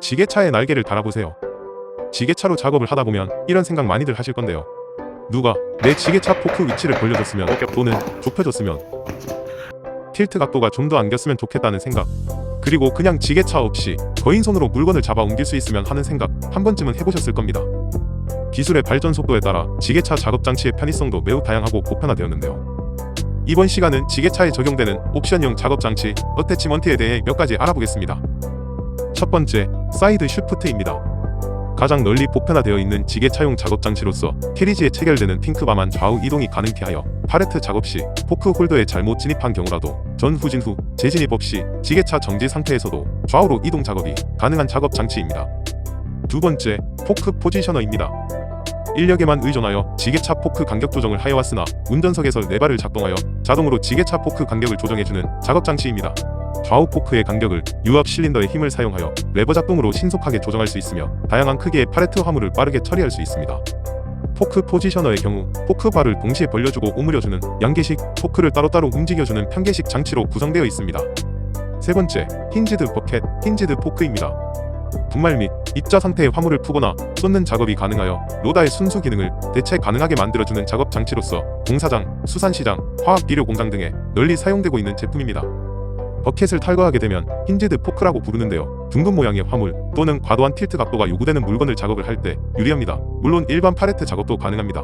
지게차에 날개를 달아보세요. 지게차로 작업을 하다 보면 이런 생각 많이들 하실 건데요. 누가 내 지게차 포크 위치를 벌려줬으면 또는 좁혀줬으면 틸트 각도가 좀 더 안겼으면 좋겠다는 생각 그리고 그냥 지게차 없이 거인손으로 물건을 잡아 옮길 수 있으면 하는 생각 한 번쯤은 해보셨을 겁니다. 기술의 발전 속도에 따라 지게차 작업 장치의 편의성도 매우 다양하고 보편화되었는데요. 이번 시간은 지게차에 적용되는 옵션용 작업 장치 어태치먼트에 대해 몇 가지 알아보겠습니다. 첫 번째, 사이드 슈프트입니다. 가장 널리 보편화되어 있는 지게 차용 작업 장치로서 캐리지에 체결되는 핑크바만 좌우 이동이 가능케 하여 팔레트 작업 시 포크 홀더에 잘못 진입한 경우라도 전 후진 후 재진입 없이 지게차 정지 상태에서도 좌우로 이동 작업이 가능한 작업 장치입니다. 두 번째, 포크 포지셔너입니다. 인력에만 의존하여 지게차 포크 간격 조정을 하여왔으나 운전석에서 레바를 작동하여 자동으로 지게차 포크 간격을 조정해주는 작업 장치입니다. 좌우 포크의 간격을 유압 실린더의 힘을 사용하여 레버 작동으로 신속하게 조정할 수 있으며 다양한 크기의 팔레트 화물을 빠르게 처리할 수 있습니다. 포크 포지셔너의 경우 포크 발을 동시에 벌려주고 오므려주는 양계식, 포크를 따로따로 움직여주는 편계식 장치로 구성되어 있습니다. 세 번째, 힌지드 버켓, 힌지드 포크입니다. 분말 및 입자 상태의 화물을 푸거나 쏟는 작업이 가능하여 로다의 순수 기능을 대체 가능하게 만들어주는 작업 장치로서 공사장, 수산시장, 화학 비료 공장 등에 널리 사용되고 있는 제품입니다. 버켓을 탈거하게 되면 힌지드 포크라고 부르는데요. 둥근 모양의 화물 또는 과도한 틸트 각도가 요구되는 물건을 작업을 할 때 유리합니다. 물론 일반 팔레트 작업도 가능합니다.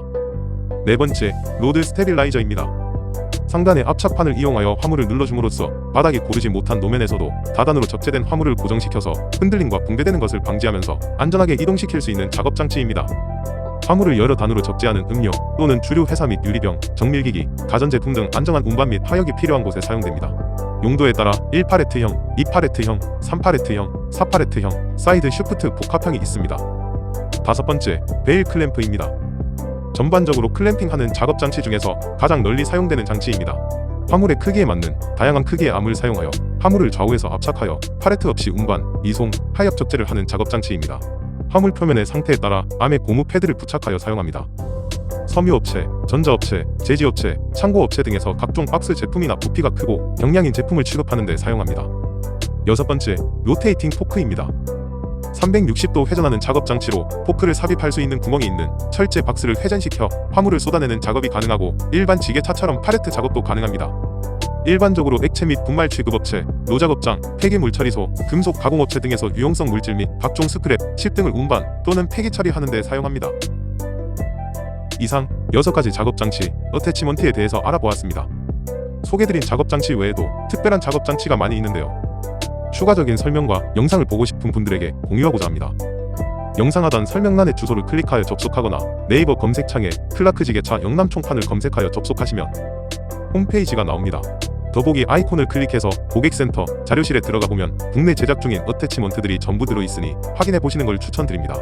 네 번째, 로드 스테빌라이저입니다. 상단의 압착판을 이용하여 화물을 눌러줌으로써 바닥이 고르지 못한 노면에서도 다단으로 적재된 화물을 고정시켜서 흔들림과 붕괴되는 것을 방지하면서 안전하게 이동시킬 수 있는 작업 장치입니다. 화물을 여러 단으로 적재하는 음료 또는 주류 회사 및 유리병, 정밀기기, 가전제품 등 안정한 운반 및 하역이 필요한 곳에 사용됩니다. 용도에 따라 1파레트형, 2파레트형, 3파레트형, 4파레트형, 사이드 슈프트 복합형이 있습니다. 다섯 번째, 베일 클램프입니다. 전반적으로 클램핑하는 작업 장치 중에서 가장 널리 사용되는 장치입니다. 화물의 크기에 맞는 다양한 크기의 암을 사용하여 화물을 좌우에서 압착하여 팔레트 없이 운반, 이송, 하역 적재를 하는 작업 장치입니다. 화물 표면의 상태에 따라 암에 고무 패드를 부착하여 사용합니다. 섬유업체, 전자업체, 제지업체, 창고업체 등에서 각종 박스 제품이나 부피가 크고 경량인 제품을 취급하는 데 사용합니다. 여섯 번째, 로테이팅 포크입니다. 360도 회전하는 작업 장치로 포크를 삽입할 수 있는 구멍이 있는 철제 박스를 회전시켜 화물을 쏟아내는 작업이 가능하고 일반 지게차처럼 팔레트 작업도 가능합니다. 일반적으로 액체 및 분말 취급업체, 노작업장, 폐기물 처리소, 금속 가공업체 등에서 유용성 물질 및 각종 스크랩, 칩 등을 운반 또는 폐기 처리하는 데 사용합니다. 이상 6가지 작업 장치, 어태치먼트에 대해서 알아보았습니다. 소개드린 작업 장치 외에도 특별한 작업 장치가 많이 있는데요. 추가적인 설명과 영상을 보고 싶은 분들에게 공유하고자 합니다. 영상 하단 설명란의 주소를 클릭하여 접속하거나 네이버 검색창에 클라크 지게차 영남 총판을 검색하여 접속하시면 홈페이지가 나옵니다. 더보기 아이콘을 클릭해서 고객센터 자료실에 들어가 보면 국내 제작 중인 어태치먼트들이 전부 들어 있으니 확인해 보시는 걸 추천드립니다.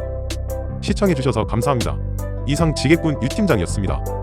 시청해 주셔서 감사합니다. 이상 지게꾼 유 팀장이었습니다.